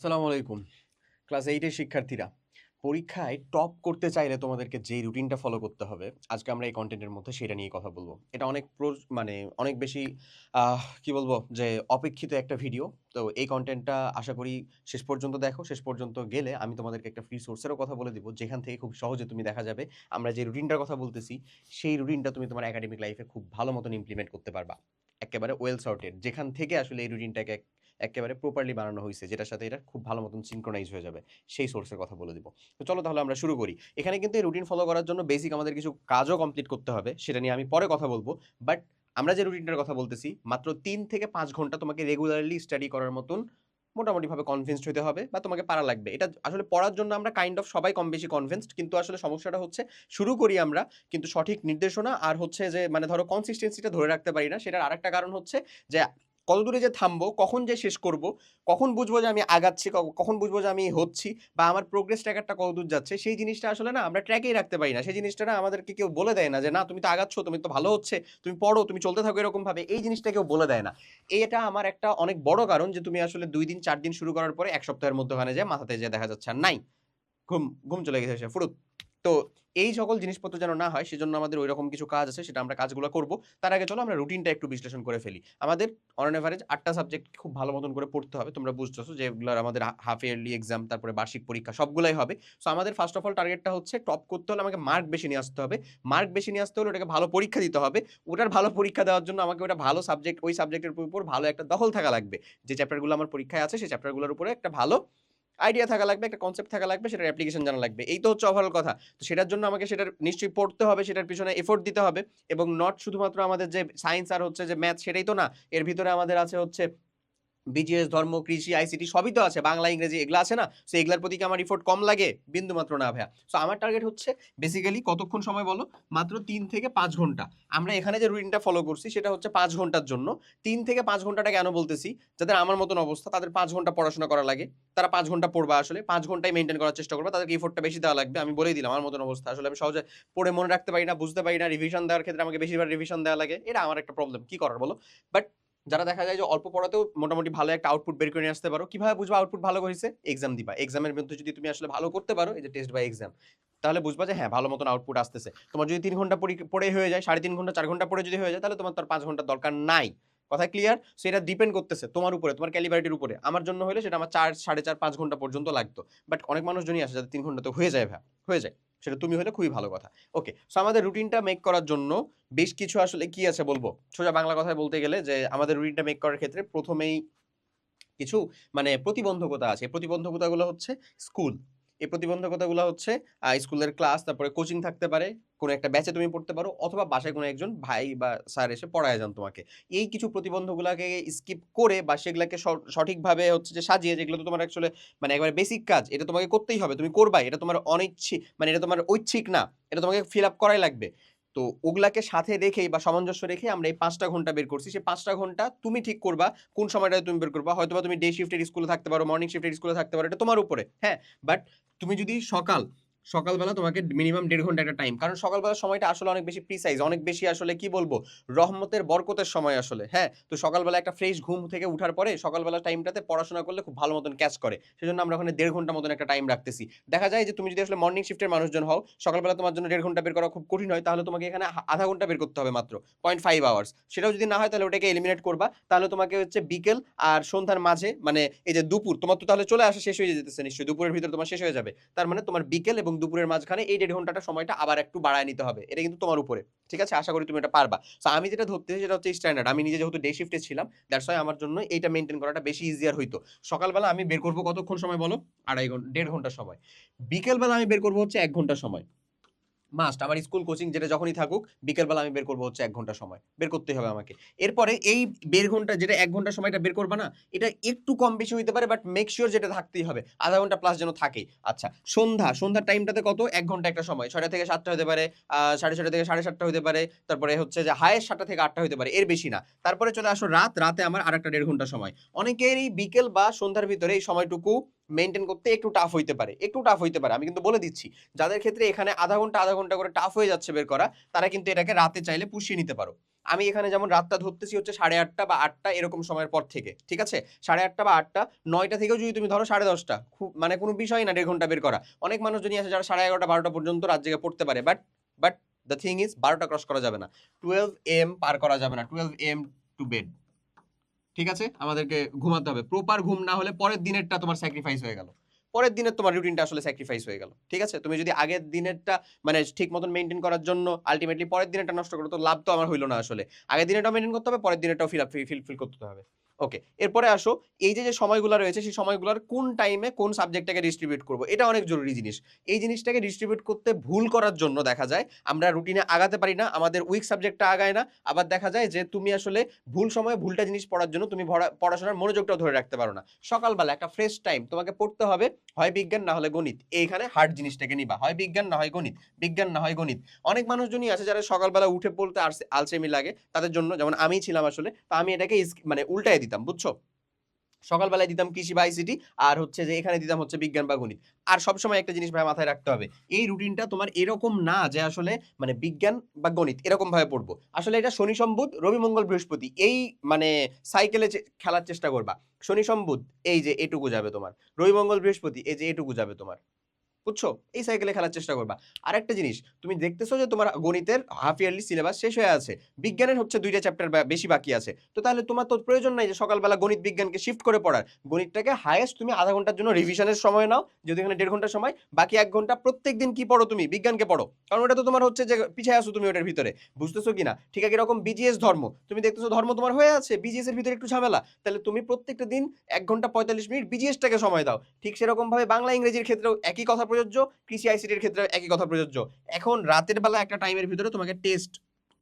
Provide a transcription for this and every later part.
সালামু আলাইকুম। ক্লাস এইটের শিক্ষার্থীরা, পরীক্ষায় টপ করতে চাইলে তোমাদেরকে যে রুটিনটা ফলো করতে হবে, আজকে আমরা এই কন্টেন্টের মধ্যে সেটা নিয়ে কথা বলব। এটা অনেক প্র- মানে অনেক বেশি কি বলব, যে অপেক্ষিত একটা ভিডিও তো এই কন্টেন্টটা আশা করি শেষ পর্যন্ত দেখো। শেষ পর্যন্ত গেলে আমি তোমাদেরকে একটা ফ্রি সোর্সেরও কথা বলে দিব, যেখান থেকে খুব সহজে তুমি দেখা যাবে আমরা যে রুটিনটার কথা বলতেছি, সেই রুটিনটা তুমি তোমার একাডেমিক লাইফে খুব ভালো মতন ইমপ্লিমেন্ট করতে পারবা। একেবারে ওয়েল সর্টেড যেখান থেকে আসলে এই রুটিনটাকে একেবারে প্রপারলি বানানো হয়েছে যেটার সাথে এটা খুব ভালো মতন সিনক্রোনাইজ হয়ে যাবে। সেই সোর্সের কথা বলে দিব। তো চলো তাহলে আমরা শুরু করি। এখানে কিন্তু এই রুটিন ফলো করার জন্য বেসিক আমাদের কিছু কাজও কমপ্লিট করতে হবে, সেটা নিয়ে আমি পরে কথা বলব। বাট আমরা যে রুটিনটার কথা বলতেছি, মাত্র তিন থেকে পাঁচ ঘণ্টা তোমাকে রেগুলারলি স্টাডি করার মতন মোটামুটিভাবে কনভিন্সড হতে হবে বা তোমাকে পারা লাগবে। এটা আসলে পড়ার জন্য আমরা কাইন্ড অফ সবাই কম বেশি কনভিন্সড কিন্তু আসলে সমস্যাটা হচ্ছে শুরু করি আমরা, কিন্তু সঠিক নির্দেশনা আর হচ্ছে যে মানে ধরো কনসিস্টেন্সিটা ধরে রাখতে পারি না, সেটার আরেকটা কারণ হচ্ছে যে কত দূরে যে থামবো, কখন যে শেষ করব, কখন বুঝব যে আমি আগাচ্ছি কখন বুঝব যে আমি হচ্ছি, বা আমার প্রোগ্রেস ট্র্যাকারটা কত দূর যাচ্ছে, সেই জিনিসটা আসলে না আমরা ট্র্যাকেই রাখতে পারি না। সেই জিনিসটা না আমাদেরকে কেউ বলে দেয় না যে, না, তুমি তো আগাচ্ছ, তুমি তো ভালো হচ্ছে, তুমি পড়ো, তুমি চলতে থাকো এরকমভাবে এই জিনিসটা কেউ বলে দেয় না। এটা আমার একটা অনেক বড় কারণ যে, তুমি আসলে দুই দিন, চার দিন শুরু করার পরে এক সপ্তাহের মধ্যে ওখানে যায় মাথাতে যে দেখা যাচ্ছে আর নাই। ঘুম ঘুম চলে গেছে সে ফুরুত। তো এই সকল জিনিসপত্র যেন না হয়, সেজন্য আমাদের ওই রকম কিছু কাজ আছে, সেটা আমরা কাজগুলো করব। তার আগে চলো আমরা রুটিনটা একটু বিশ্লেষণ করে ফেলি। আমাদের অন এভারেজ আটটা সাবজেক্ট খুব ভালো মতন করে পড়তে হবে, তোমরা বুঝতেছো যেগুলোর আমাদের হাফ ইয়ারলি এক্সাম তারপরে বার্ষিক পরীক্ষা সবগুলাই হবে। সো আমাদের ফার্স্ট অফ অল টার্গেটটা হচ্ছে টপ করতে হলে আমাকে মার্ক বেশি নিয়ে আসতে হবে। মার্ক বেশি নিয়ে আসতে হলে ওটাকে ভালো পরীক্ষা দিতে হবে। ওটার ভালো পরীক্ষা দেওয়ার জন্য আমাকে ওটা ভালো সাবজেক্ট ওই সাবজেক্টের উপর ভালো একটা দখল থাকা লাগবে। যে চ্যাপ্টারগুলো আমার পরীক্ষায় আছে, সেই চ্যাপ্টারগুলোর উপরে একটা ভালো আইডিয়া থাকা লাগবে, একটা কনসেপ্ট থাকা লাগবে, সেটার অ্যাপ্লিকেশন জানা লাগবে। এই তো হচ্ছে ওভারঅল কথা। তো সেটার জন্য আমাকে সেটার নিশ্চয়ই পড়তে হবে, সেটার পিছনে এফোর্ট দিতে হবে এবং নট শুধুমাত্র আমাদের যে সায়েন্স আর হচ্ছে যে ম্যাথ সেটাই তো না, এর ভিতরে আমাদের আছে হচ্ছে বিজিএস ধর্ম, কৃষি আইসিটি সবই তো আছে। বাংলা, ইংরেজি এগুলো আছে না? সো এগুলার প্রতি আমার ইফোর্ট কম লাগে? বিন্দু মাত্র না ভাইয়া। সো আমার টার্গেট হচ্ছে বেসিক্যালি কতক্ষণ সময় বলো? মাত্র তিন থেকে পাঁচ ঘণ্টা। আমরা এখানে যে রুটিনটা ফলো করছি সেটা হচ্ছে পাঁচ ঘণ্টার জন্য। তিন থেকে পাঁচ ঘন্টাটা কেন বলতেছি? যাদের আমার মতন অবস্থা, তাদের পাঁচ ঘণ্টা পড়াশোনা করা লাগে। তারা পাঁচ ঘণ্টা পড়বা আসলে। পাঁচ ঘন্টায় মেনটেন করার চেষ্টা করবা। তাদেরকে ইফোর্টটা বেশি দেওয়া লাগবে। আমি বলেই দিলাম আমার মতন অবস্থা। আসলে আমি সহজে পড়ে মনে রাখতে পারি না, বুঝতে পারি না। রিভিশন দেওয়ার ক্ষেত্রে আমাকে বেশিরভাগ রিভিশন দেওয়া লাগে। এটা আমার একটা প্রবলেম কি করার বলো? বাট যারা দেখা যায় যে অল্প পড়াতেও মোটামুটি ভালো একটা আউটপুট বের করে নিয়ে আসতে পারো, কীভাবে বুঝবা আউটপুট ভালো হয়েছে? এক্সাম দিবা। এক্সামের মধ্যে যদি তুমি আসলে ভালো করতে পারো, এই যে টেস্ট বা এক্সাম তাহলে বুঝবা যে হ্যাঁ ভালো মতন আউটপুট আসতেছে। তোমার যদি তিন ঘণ্টা পড়ি- হয়ে যায়, সাড়ে তিন ঘণ্টা, চার ঘণ্টা পড়ে যদি হয়ে যায়, তাহলে তোমার তার পাঁচ ঘণ্টা দরকার নাই। কথা ক্লিয়ার সেটা ডিপেন্ড করতেছে তোমার উপরে, তোমার ক্যালিবারিটির উপরে। আমার জন্য হলে সেটা আমার চার, সাড়ে চার, পাঁচ ঘণ্টা পর্যন্ত লাগতো। বাট অনেক মানুষজনই আসে যাদের তিন ঘণ্টা তো হয়ে যায়, ভাই, হয়ে যায়। সেটা তুমি হলে খুবই ভালো কথা। ওকে সো আমাদের রুটিনটা মেক করার জন্য বেশ কিছু আসলে কি আছে বলব? সোজা বাংলা কথায় বলতে গেলে যে আমাদের রুটিনটা মেক করার ক্ষেত্রে প্রথমেই কিছু মানে প্রতিবন্ধকতা আছে। প্রতিবন্ধকতা প্রতিবন্ধকতাগুলো হচ্ছে স্কুল এই প্রতিবন্ধকতাগুলো হচ্ছে স্কুলের ক্লাস, তারপরে কোচিং থাকতে পারে, কোনো একটা ব্যাচে তুমি পড়তে পারো, অথবা বাসায় কোনো একজন ভাই বা স্যার এসে পড়ায় যান তোমাকে। এই কিছু প্রতিবন্ধকগুলোকে স্কিপ করে বা সেগুলোকে সঠিকভাবে হচ্ছে যে সাজিয়ে, যেগুলো তো তোমার অ্যাকচুয়ালি মানে একবারে বেসিক কাজ, এটা তোমাকে করতেই হবে। তুমি করবাই, এটা তোমার অনিচ্ছিক মানে এটা তোমার ঐচ্ছিক না, এটা তোমাকে ফিল আপ করাই লাগবে। তো ওগুলাকে সাথে রেখেই বা সামঞ্জস্য রেখে আমরা এই পাঁচটা ঘণ্টা বের করছি। সেই পাঁচটা ঘণ্টা তুমি ঠিক করবা, কোন সময়টায় তুমি বের করবা, হয়তোবা তুমি ডে শিফটের স্কুলে থাকতে পারো মর্নিং শিফটের স্কুলে থাকতে পারো, এটা তোমার উপরে হ্যাঁ? বাট তুমি যদি সকাল সকালবেলা তোমাকে মিনিমাম দেড় ঘণ্টা একটা টাইম কারণ সকালবেলার সময়টা আসলে অনেক বেশি প্রিসাইজ অনেক বেশি আসলে কি বলব, রহমতের, বরকতের সময় আসলে হ্যাঁ? তো সকালবেলা একটা ফ্রেশ ঘুম থেকে উঠার পরে সকালবেলা টাইমটাতে পড়াশোনা করলে খুব ভালো মতন ক্যাচ করে, সেজন্য আমরা ওখানে দেড় ঘণ্টা মতন একটা টাইম রাখতেছি। দেখা যায় যে তুমি যদি আসলে মর্নিং শিফটের মানুষজন হও, সকালবেলা তোমার জন্য দেড় ঘণ্টা বের করা খুব কঠিন হয়, তাহলে তোমাকে এখানে আধা ঘণ্টা বের করতে হবে মাত্র পয়েন্ট ফাইভ আওয়ার্স সেটাও যদি না হয় তাহলে ওটাকে এলিমিনেট করবা, তাহলে তোমাকে হচ্ছে বিকেল আর সন্ধ্যার মাঝে মানে এই যে দুপুর, তোমার তো তাহলে চলে আসা শেষ হয়ে যেতেছে নিশ্চয়ই, দুপুরের ভিতরে তোমার শেষ হয়ে যাবে, তার মানে তোমার বিকেল এবং দুপুরের মাঝখানে এই দেড় ঘন্টাটা সময়টা আবার একটু বাড়ায় নিতে হবে। এটা কিন্তু তোমার উপরে। ঠিক আছে? আশা করি তুমি এটা পারবা। সো আমি যেটা ধরতেছি সেটা হচ্ছে স্ট্যান্ডার্ড আমি নিজে যেহেতু ডে শিফটে ছিলাম দ্যাটস ওয়াই আমার জন্য এইটা মেনটেন করাটা বেশি ইজিয়ার হইতো। সকালবেলা আমি বের করব কতক্ষণ সময় বলো? আড়াই ঘণ্টা দেড় ঘণ্টা সময়। বিকেলবেলা আমি বের করব হচ্ছে এক ঘণ্টা সময়। মাস্ট আমার স্কুল কোচিং যেটা যখনই থাকুক, বিকেলবেলা আমি বের করব হচ্ছে এক ঘণ্টা সময়। বের করতে হবে আমাকে। এরপরে এই বের ঘণ্টা, যেটা এক ঘণ্টা সময়টা বের করবা না, এটা একটু কম বেশি হইতে পারে বাট মেক শিওর যেটা থাকতেই হবে। আধা ঘণ্টা প্লাস যেন থাকে আচ্ছা সন্ধ্যা, সন্ধ্যার টাইমটাতে কত? এক ঘণ্টা একটা সময়। ছয়টা থেকে সাতটা হতে পারে সাড়ে ছটা থেকে সাড়ে সাতটা হতে পারে, তারপরে হচ্ছে যে হায়েস্ট সাতটা থেকে আটটা হতে পারে, এর বেশি না। তারপরে চলে আসো রাত, রাতে আমার আরেকটা দেড় ঘণ্টা সময়। অনেকেরই বিকেল বা সন্ধ্যার ভিতরে এই সময়টুকু মেনটেন করতে একটু টাফ হইতে পারে, একটু টাফ হইতে পারে। আমি কিন্তু বলে দিচ্ছি, যাদের ক্ষেত্রে এখানে আধা ঘণ্টা আধা ঘণ্টা করে টাফ হয়ে যাচ্ছে বের করা, তারা কিন্তু এটাকে রাতে চাইলে পুষিয়ে নিতে পারো। আমি এখানে যেমন রাতটা ধরতেছি হচ্ছে সাড়ে আটটা বা আটটা এরকম সময়ের পর থেকে, ঠিক আছে? সাড়ে আটটা বা আটটা, নয়টা থেকেও যদি তুমি ধরো সাড়ে দশটা, খুব মানে কোনো বিষয় না দেড় ঘণ্টা বের করা। অনেক মানুষ যদি আছে যারা সাড়ে এগারোটা, বারোটা পর্যন্ত রাত জেগে পড়তে পারে but but the thing is বারোটা ক্রস করা যাবে না। টুয়েলভ এম পার করা যাবে না টুয়েলভ এম টু বেড ঠিক আছে? আমাদেরকে ঘুমাতে হবে। প্রপার ঘুম না হলে পরের দিনেরটা তোমার স্যাক্রিফাইস হয়ে গেল। পরের দিনের তোমার রুটিনটা আসলে স্যাক্রিফাইস হয়ে গেল। ঠিক আছে? তুমি যদি আগের দিনেরটা মানে ঠিক মতন মেনটেন করার জন্য আলটিমেটলি পরের দিনেরটা নষ্ট করো, তো লাভ তো আমার হইল না আসলে। আগের দিনেরটাও মেনটেন করতে হবে, পরের দিনেরটাও ফিল ফিল ফিল করতে হবে। ওকে এরপরে আসো, এই যে যে সময়গুলো রয়েছে, সেই সময়গুলোর কোন টাইমে কোন সাবজেক্টটাকে ডিস্ট্রিবিউট করব? এটা অনেক জরুরি জিনিস। এই জিনিসটাকে ডিস্ট্রিবিউট করতে ভুল করার জন্য দেখা যায়, আমরা রুটিনে আগাতে পারি না, আমাদের উইক সাবজেক্টটা আগায় না। আবার দেখা যায় যে, তুমি আসলে ভুল সময়ে ভুলটা জিনিস পড়ার জন্য তুমি পড়াশোনার মনোযোগটাও ধরে রাখতে পারো না। সকালবেলা একটা ফ্রেশ টাইম তোমাকে পড়তে হবে, হয় বিজ্ঞান না হলে গণিত। এইখানে হার্ড জিনিসটাকে নিবা, হয় বিজ্ঞান না হয় গণিত, বিজ্ঞান না হয় গণিত। অনেক মানুষজনই আছে যারা সকালবেলা উঠে পড়তে আলসে- আলসেমি লাগে, তাদের জন্য, যেমন আমি ছিলাম আসলে, তো আমি এটাকে মানে উল্টায় দিতাম, বুঝছ? সকালবেলায় দিতাম কৃষি বা আইসিটি আর হচ্ছে যে এখানে দিতাম হচ্ছে বিজ্ঞান বা গণিত। আর সবসময় একটা জিনিস ভাই মাথায় রাখতে হবে, এই রুটিনটা তোমার এরকম না যে আসলে মানে বিজ্ঞান বা গণিত এরকম ভাবে পড়ব। আসলে এটা শনি সম্বুধ, রবি মঙ্গল বৃহস্পতি, এই মানে সাইকেলে খেলার চেষ্টা করবা। শনি সম্বুধ, এই যে এটুকু যাবে তোমার। রবি মঙ্গল বৃহস্পতি, এই যে এটুকু যাবে তোমার। বুঝছ? এই সাইকেলে খেলার চেষ্টা করবা। আরেকটা জিনিস, তুমি দেখতেছো যে তোমার গণিতের হাফ ইয়ারলি সিলেবাস শেষ হয়ে আছে, বিজ্ঞানের হচ্ছে দুইটা চ্যাপ্টার বেশি বাকি আছে। তো তাহলে তোমার তো প্রয়োজন নাই যে সকালবেলা গণিত বিজ্ঞানকে শিফট করে পড়ার। গণিতটাকে হায়েস্ট তুমি আধা ঘণ্টার জন্য রিভিশনের সময় নাও, যদি এখানে দেড় ঘণ্টা সময়, বাকি এক ঘণ্টা প্রত্যেক দিন কি পড়ো তুমি? বিজ্ঞানকে পড়ো। কারণ ওটা তো তোমার হচ্ছে যে পিছিয়ে আসো তুমি ওটার ভিতরে। বুঝতেছো কি না ঠিক আছে, এরকম বিজিএস ধর্ম। তুমি দেখতেছো ধর্ম তোমার হয়ে আছে বিজিএস এর ভিতরে একটু ঝামেলা। তাহলে তুমি প্রত্যেকটা দিন এক ঘণ্টা পঁয়তাল্লিশ মিনিট বিজিএসটাকে সময় দাও। ঠিক সেরকম ভাবে বাংলা ইংরেজির ক্ষেত্রেও একই কথা প্রযোজ্য, কৃষি আইসিটির ক্ষেত্রে একই কথা প্রযোজ্য। এখন রাতের বেলা একটা টাইমের ভিতরে তোমাকে টেস্ট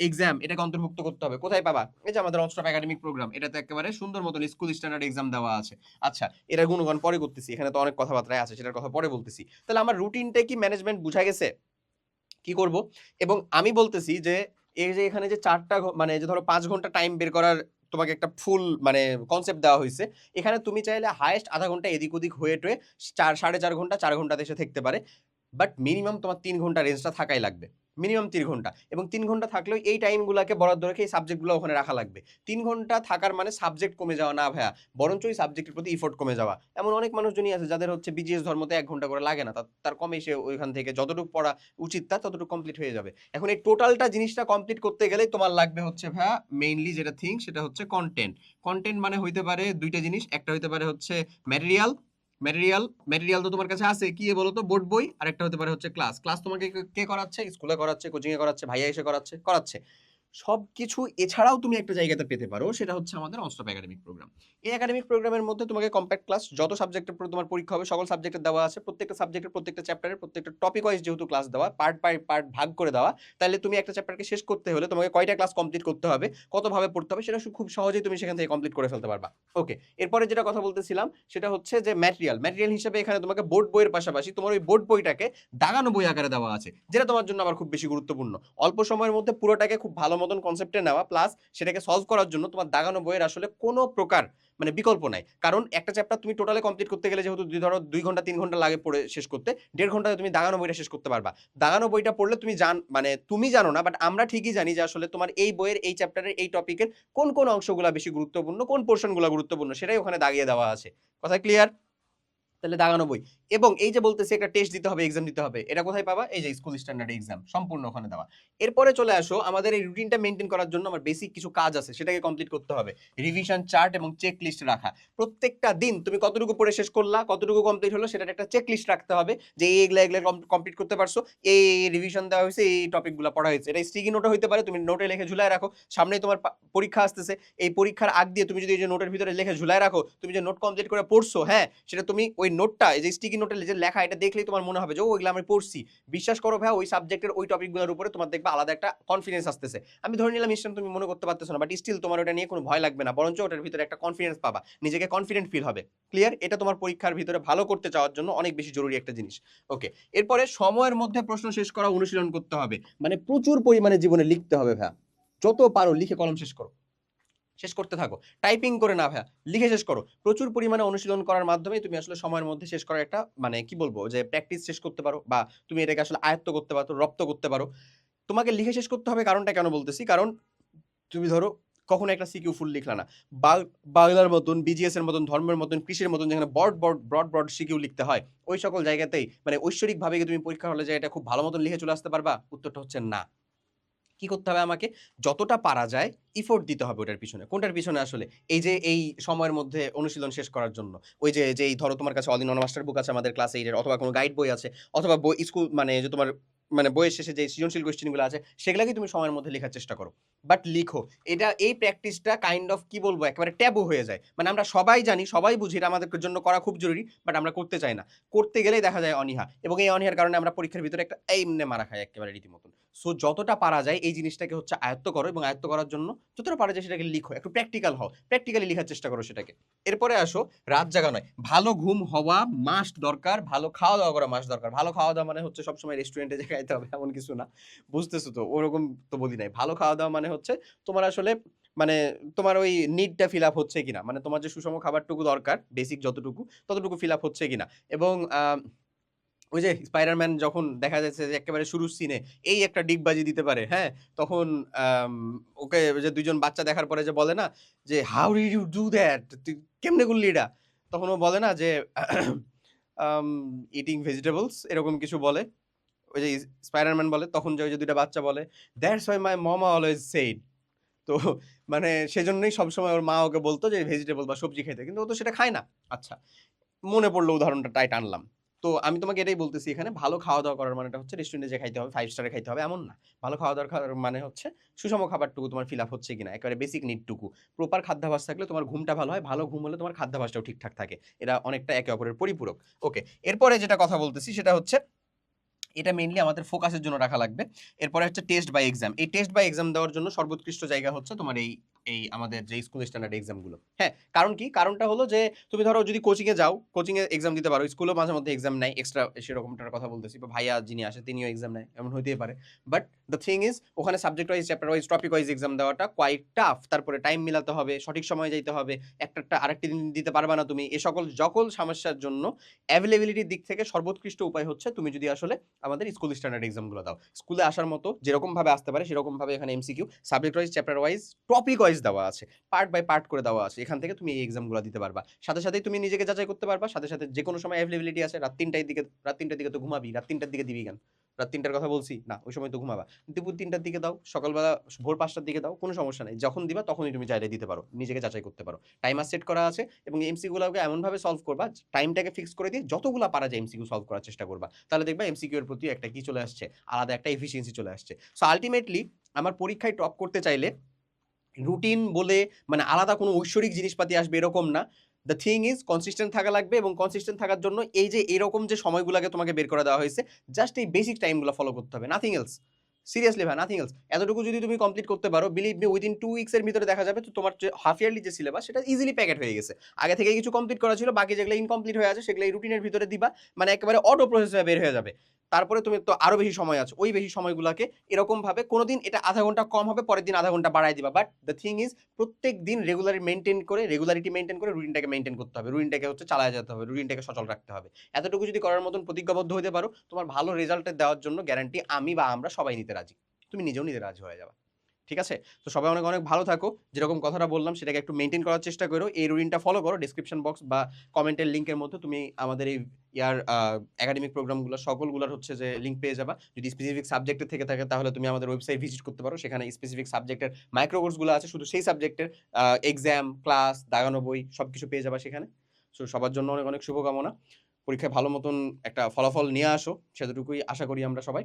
এক্সাম এটাকে অন্তর্ভুক্ত করতে হবে। কোথায় পাবা? এই যে আমাদের অনস্টপ একাডেমিক প্রোগ্রাম এটাতে একেবারে সুন্দর মতন স্কুল স্ট্যান্ডার্ড এক্সাম দেওয়া আছে। আচ্ছা এটা গুণগণ পরে করতেছি, এখানে তো অনেক কথাবার্তায় আছে, সেটার কথা পরে বলতেছি। তাহলে আমার রুটিনটা কি ম্যানেজমেন্ট বুঝা গেছে? কি করব? এবং আমি বলতেছি যে, এই যে এখানে যে চারটা মানে যে ধরো পাঁচ ঘণ্টা টাইম বের করার তোমাকে একটা ফুল মানে কনসেপ্ট দেওয়া হয়েছে এখানে তুমি চাইলে হায়েস্ট আধা ঘণ্টা এদিক ওদিক হয়ে টয়ে চার, সাড়ে চার ঘণ্টা চার ঘণ্টা দেশে থাকতে পারে। বাট মিনিমাম তোমার তিন ঘণ্টা রেঞ্জটা থাকাই লাগবে। মিনিমাম তিন ঘণ্টা। এবং তিন ঘণ্টা থাকলেও এই টাইমগুলোকে বরাদ্দ রেখে এই সাবজেক্টগুলো ওখানে রাখা লাগবে। তিন ঘণ্টা থাকার মানে সাবজেক্ট কমে যাওয়া না ভাইয়া, বরঞ্চ ওই সাবজেক্টের প্রতি ইফোর্ট কমে যাওয়া। এমন অনেক মানুষজনই আছে যাদের হচ্ছে বিজিএস ধর্মতে এক ঘণ্টা করে লাগে না। তার- কমে সে ওইখান থেকে যতটুকু পড়া উচিত তার ততটুকু কমপ্লিট হয়ে যাবে। এখন এই টোটালটা জিনিসটা কমপ্লিট করতে গেলে তোমার লাগবে হচ্ছে ভাইয়া মেইনলি যেটা থিং সেটা হচ্ছে কন্টেন্ট কন্টেন্ট মানে হইতে পারে দুইটা জিনিস। একটা হইতে পারে হচ্ছে ম্যাটেরিয়াল ম্যাটেরিয়াল ম্যাটেরিয়াল তো তোমার কাছে আছে। কি বলো তো বোর্ড বই আর একটা হতে পারে হচ্ছে ক্লাস ক্লাস তোমাকে কে- করাচ্ছে? স্কুলে করাচ্ছে কোচিংয়ে করাচ্ছে, ভাইয়া এসে করাচ্ছে করাচ্ছে। সব কিছু এছাড়াও তুমি একটা জায়গাতে পেতে পারো, সেটা হচ্ছে আমাদের অনস্টপ একাডেমিক প্রোগ্রাম এই একাডেমিক প্রোগ্রামের মধ্যে তোমাকে কম্প্যাক্ট ক্লাস যত সাবজেক্টের তোমার পরীক্ষা হবে, সকল সাবজেক্টের দেওয়া আছে। প্রত্যেকটা সাবজেক্টের প্রত্যেকটা চ্যাপ্টারের প্রত্যেকটা টপিক ওয়াইজ যেহেতু ক্লাস দেওয়া পার্ট বাই পার্ট ভাগ করে দেওয়া, তাহলে তুমি একটা চ্যাপ্টারকে শেষ করতে হলে তোমাকে কয়টা ক্লাস কমপ্লিট করতে হবে, কতভাবে পড়তে হবে, সেটা খুব সহজেই তুমি সেখান থেকে কমপ্লিট করে ফেলতে পারবা। ওকে এরপরে যেটা কথা বলতেছিলাম, সেটা হচ্ছে যে ম্যাটেরিয়াল ম্যাটেরিয়াল হিসেবে এখানে তোমাকে বোর্ড বইয়ের পাশাপাশি তোমার ওই বোর্ড বইটাকে দাগানো বই আকারে দেওয়া আছে, যেটা তোমার জন্য আবার খুব বেশি গুরুত্বপূর্ণ। অল্প সময়ের মধ্যে পুরোটাকে খুব ভালো মতন কনসেপ্টে নেওয়া প্লাস সেটাকে সলভ করার জন্য তোমার দাগানো বইয়ের আসলে কোনো প্রকার মানে বিকল্প নাই। কারণ একটা চ্যাপ্টার তুমি টোটালে কমপ্লিট করতে গেলে যেহেতু দুই ধরো দুই ঘণ্টা, তিন ঘণ্টা লাগে পড়ে শেষ করতে, দেড় ঘন্টায় তুমি দাগানো বইটা শেষ করতে পারবা। দাগানো বইটা পড়লে তুমি জান মানে তুমি জানো না বাট আমরা ঠিকই জানি যে আসলে তোমার এই বইয়ের, এই চ্যাপ্টারের এই টপিকের কোন কোন অংশগুলো বেশি গুরুত্বপূর্ণ, কোন পোর্শনগুলো গুরুত্বপূর্ণ, সেটাই ওখানে দাগিয়ে দেওয়া আছে। কথা ক্লিয়ার তাহলে দাগানো বই। এবং এই যে বলতেছে, একটা টেস্ট দিতে হবে এক্সাম দিতে হবে, এটা কোথায় পাবা? এই যে স্কুল স্ট্যান্ডার্ড এক্সাম সম্পূর্ণ ওখানে দেওয়া। এরপরে চলে আসো, আমাদের এই রুটিনটা মেনটেন করার জন্য আমার বেসিক কিছু কাজ আছে, সেটাকে কমপ্লিট করতে হবে। রিভিশন চার্ট এবং চেক লিস্ট রাখা। প্রত্যেকটা দিন তুমি কতটুকু পড়ে শেষ করলা, কতটুকু কমপ্লিট হলো, সেটার একটা চেক লিস্ট রাখতে হবে, যে এই এগুলা কমপ্লিট করতে পারছ, এই রিভিশন দেওয়া হয়েছে, এই টপিকগুলো পড়া হয়েছে। এটা স্টিকি নোটে হইতে পারে, তুমি নোটে লিখে ঝুলায় রাখো সামনে তোমার পরীক্ষা আসতেছে, এই পরীক্ষার আগ দিয়ে তুমি যদি এই যে নোটের ভিতরে লিখে ঝুলায় রাখো, তুমি যে নোট কমপ্লিট করে পড়ছো হ্যাঁ সেটা তুমি ওই নোটটা এই যে স্টিকি নোটে যে লেখা এটা দেখলেই তোমার মনে হবে যে ওইগুলো আমি পড়ছি। বিশ্বাস করো ভাই ওই সাবজেক্টের ওই টপিকগুলোর উপরে তোমার দেখবে আলাদা একটা কনফিডেন্স আসতেছে। আমি ধরে নিলাম ইনস্ট্যান্ট তুমি মনে করতে পারতেছো না বাট স্টিল তোমার ওটা নিয়ে কোনো ভয় লাগবে না, বরঞ্চ ওটার ভিতরে একটা কনফিডেন্স পাবা, নিজেকে কনফিডেন্ট ফিল হবে। ক্লিয়ার এটা তোমার পরীক্ষার ভিতরে ভালো করতে চাওয়ার জন্য অনেক বেশি জরুরি একটা জিনিস। ওকে এরপরে সময়ের মধ্যে প্রশ্ন শেষ করা অনুশীলন করতে হবে। মানে প্রচুর পরিমাণে জীবনে লিখতে হবে ভাইয়া। যত পারো লিখে কলম শেষ করো। শেষ করতে থাকো। টাইপিং করে না ভাইয়া, লিখে শেষ করো। প্রচুর পরিমাণে অনুশীলন করার মাধ্যমে তুমি আসলে সময়ের মধ্যে শেষ করার একটা মানে কি বলব, যে প্র্যাকটিস শেষ করতে পারো বা তুমি এটাকে আসলে আয়ত্ত করতে পারো, রপ্ত করতে পারো। তোমাকে লিখে শেষ করতে হবে কারণটা কেন বলতেছি? কারণ তুমি ধরো কখনো একটা সিকিউ ফুল লিখলা না। বাংলার মতন বিজিএস এর মতন, ধর্মের মতন, কৃষির মতন যেখানে বড় বড় ব্রড ব্রড সিকিউ লিখতে হয়, ওই সকল জায়গাতেই মানে ঐশ্বরিকভাবে তুমি পরীক্ষা হলে যে এটা খুব ভালো মতন লিখে চলে আসতে পারবা? উত্তরটা হচ্ছে না। কি করতে হবে আমাকে? যতটা পারা যায় ইফোর্ট দিতে হবে ওটার পিছনে। কোনটার পিছনে আসলে? এই যে এই সময়ের মধ্যে অনুশীলন শেষ করার জন্য। ওই যে যে ধরো তোমার কাছে অদিন মাস্টার বুক আছে আমাদের ক্লাস এইটের অথবা কোনো গাইড বই আছে, অথবা বই স্কুল মানে যে তোমার মানে বইয়ের শেষে যে সৃজনশীল কোয়েশ্চেনগুলো আছে সেগুলোকে তুমি সময়ের মধ্যে লেখার চেষ্টা করো। বাট লিখো। এটা, এই প্র্যাকটিসটা কাইন্ড অফ কি বলব? একেবারে ট্যাবু হয়ে যায়। মানে আমরা সবাই জানি, সবাই বুঝি এটা আমাদের জন্য করা খুব জরুরি বাট আমরা করতে চাই না। করতে গেলেই দেখা যায় অনীহা। এবং এই অনীহার কারণে আমরা পরীক্ষার ভিতরে একটা এইমনে মারা খাই একেবারে রীতিমতন সো যতটা পারা যায় এই জিনিসটাকে হচ্ছে আয়ত্ত করো এবং আয়ত্ত করার জন্য যতটা পারা যায় সেটাকে লিখো একটু প্র্যাকটিক্যাল হও। প্র্যাকটিক্যালি লেখার চেষ্টা করো সেটাকে। এরপরে আসো, রাত জাগা নয়। ভালো ঘুম হওয়া মাস্ট দরকার, ভালো খাওয়া দাওয়া করা মাস্ট দরকার। ভালো খাওয়া দাওয়া মানে হচ্ছে সবসময় রেস্টুরেন্টে যে খাইতে হবে এমন কিছু না। বুঝতেছো তো? ওরকম তো বলি নাই। ভালো খাওয়া দাওয়া মানে হচ্ছে তোমার আসলে মানে তোমার ওই নিডটা ফিল আপ হচ্ছে কিনা? মানে তোমার যে সুষম খাবারটুকু দরকার বেসিক যতটুকু, ততটুকু ফিল আপ হচ্ছে কিনা? এবং ওই যে স্পাইডারম্যান যখন দেখা যাচ্ছে যে একেবারে শুরুর সিনে এই একটা ডিগবাজি দিতে পারে হ্যাঁ? তখন ওকে যে দুইজন বাচ্চা দেখার পরে যে বলে না যে how did you do that তুই কেমনে করলি এটা? তখন ও বলে না যে ইটিং ভেজিটেবলস এরকম কিছু বলে। ওই যে স্পাইডারম্যান বলে, তখন যে ওই যে দুইটা বাচ্চা বলে that's why my mama always said তো মানে সেজন্যই সবসময় ওর মা ওকে বলতো যে ভেজিটেবল বা সবজি খেতে কিন্তু ও তো সেটা খায় না। আচ্ছা মনে পড়ল উদাহরণটা, তাই টানলাম। তো আমি তোমাকে এটাই বলতেছি, এখানে ভালো খাওয়া দাওয়া করার মানেটা হচ্ছে রেস্টুরেন্টে যে খাইতে হবে ফাইভ স্টারে খাইতে হবে, এমন না। ভালো খাওয়া দাওয়ার খাওয়ার মানে হচ্ছে সুষম খাবারটুকু তোমার ফিল আপ হচ্ছে কিনা, একেবারে বেসিক নিডটুকু প্রপার খাদ্যাভাস থাকলে তোমার ঘুমটা ভালো হয়, ভালো ঘুম হলে তোমার খাদ্যাভাসটাও ঠিকঠাক থাকে। এরা অনেকটা একে অপরের পরিপূরক। ওকে এরপরে যেটা কথা বলতেছি সেটা হচ্ছে, এটা মেইনলি আমাদের ফোকাসের জন্য রাখা লাগবে। এরপরে হচ্ছে টেস্ট বাই এক্সাম এই টেস্ট বাই এক্সাম দেওয়ার জন্য সর্বোৎকৃষ্ট জায়গা হচ্ছে তোমার এই এই আমাদের যে স্কুল স্ট্যান্ডার্ড এক্সামগুলো হ্যাঁ কারণ কি? কারণটা হলো যে, তুমি ধরো যদি কোচিংয়ে যাও কোচিংয়ে এক্সাম দিতে পারো স্কুলেও মাঝে মধ্যে এক্সাম নেয় এক্সট্রা সেরকমটার কথা বলতেছি, বা ভাইয়া যিনি আসে তিনিও এক্সাম নেয়, এমন হইতেই পারে। বাট দ্য থিং ইজ ওখানে subject wise chapter wise topic wise exam দেওয়াটা কোয়াইট টাফ তারপরে টাইম মিলাতে হবে, সঠিক সময়ে যাইতে হবে একটা আরেকটি দিন দিতে পারবে না তুমি। এ সকল সকল সমস্যার জন্য অ্যাভেলেবিলিটির দিক থেকে সর্বোৎকৃষ্ট উপায় হচ্ছে তুমি যদি আসলে আমাদের স্কুল স্ট্যান্ডার্ড এক্সামগুলো দাও। স্কুলে আসার মতো যেরকম ভাবে আসতে পারে সেরকম ভাবে এখানে MCQ subject wise chapter wise topic wise দেওয়া আছে। পার্ট বাই পার্ট করে দেওয়া আছে। এখান থেকে তুমি এই এক্সামগুলো দিতে পারবা। সাথে সাথেই তুমি নিজেকে যাচাই করতে পারবা। সাথে সাথে যে কোনো সময় অ্যাভেলেবিলিটি আছে, রাত তিনটার দিকে, রাত তিনটার দিকে তো ঘুমাবি, রাত তিনটার দিকে দিবি কেন? রাত তিনটার কথা বলছি, না, ওই সময় তো ঘুমাবা। দুপুর তিনটার দিকে দাও, সকালবেলা ভোর পাঁচটার দিকে দাও, কোনো সমস্যা নেই। যখন দিবা তখনই তুমি চাইলে দিতে পারো, নিজেকে যাচাই করতে পারো। টাইমার সেট করা আছে এবং এমসিগুলোকে এমনভাবে সলভ করবা, টাইমটাকে ফিক্স করে দিয়ে যতগুলো পারা যায় এমসিকিউ সলভ করার চেষ্টা করবা। তাহলে দেখবা এমসিকিউ এর প্রতি একটা কি চলে আসছে, আলাদা একটা এফিসিয়েন্সি চলে আসছে। সো আলটিমেটলি আমার পরীক্ষায় টপ করতে চাইলে রুটিন বলে মানে আলাদা কোনো ঐশ্বরিক জিনিসপাতি আসবে এরকম না। দ্য থিং ইজ কনসিস্টেন্ট থাকা লাগবে এবং কনসিস্টেন্ট থাকার জন্য এই যে এরকম যে সময়গুলোকে তোমাকে বের করে দেওয়া হয়েছে জাস্ট এই বেসিক টাইমগুলো ফলো করতে হবে নাথিং এলস সিরিয়াসলি ভাই নাথিং এলস এতটুকু যদি তুমি কমপ্লিট করতে পারো বিলিভ মি উইদিন টু উইক্সের ভিতরে দেখা যাবে তো তোমার যে হাফ ইয়ারলি যে সিলেবাস সেটা ইজিলি প্যাকেট হয়ে গেছে। আগে থেকে কিছু কমপ্লিট করা ছিল, বাকি যেগুলো ইনকমপ্লিট হয়ে আছে, সেগুলো এই রুটিনের ভিতরে দিবা মানে একেবারে অটো প্রসেসে বের হয়ে যাবে। তারপরে তুমি তো আরও বেশি সময় আছে, ওই বেশি সময়গুলোকে এরকম ভাবে কোনোদিন এটা আধা ঘণ্টা কম হবে, পরের দিন আধা ঘণ্টা বাড়াই দিবা। বাট দ্য থিং ইজ প্রত্যেক দিন রেগুলারি মেনটেন করে রেগুলারিটি মেনটেন করে রুটিনটাকে মেনটেন করতে হবে। রুটিনটাকে হচ্ছে চালায় যেতে হবে রুটিনটাকে সচল রাখতে হবে। এতটুকু যদি করার মতন প্রতিজ্ঞাবদ্ধ হতে পারো, তোমার ভালো রেজাল্ট দেওয়ার জন্য গ্যারান্টি আমি বা আমরা সবাই নিতে রাজি। তুমি নিজেও নিতে রাজি হয়ে যাবে। ঠিক আছে? তো সবাই অনেক অনেক ভালো থাকো। যেরকম কথাটা বললাম, সেটাকে একটু মেনটেন করার চেষ্টা করো। এই রুটিনটা ফলো করো। ডিসক্রিপশন বক্স বা কমেন্টের লিঙ্কের মধ্যে তুমি আমাদের এই ইয়ার একাডেমিক প্রোগ্রামগুলো সকলগুলোর হচ্ছে যে লিঙ্ক পেয়ে যাবা। যদি স্পেসিফিক সাবজেক্টের থেকে থাকে, তাহলে তুমি আমাদের ওয়েবসাইট ভিজিট করতে পারো। সেখানে স্পেসিফিক সাবজেক্টের মাইক্রো কোর্সগুলো আছে। শুধু সেই সাবজেক্টের এক্সাম ক্লাস দাগানো বই সব কিছু পেয়ে যাবা সেখানে। সো সবার জন্য অনেক অনেক শুভকামনা। পরীক্ষায় ভালো মতন একটা ফলাফল নিয়ে আসো। সেটুকুই আশা করি আমরা সবাই।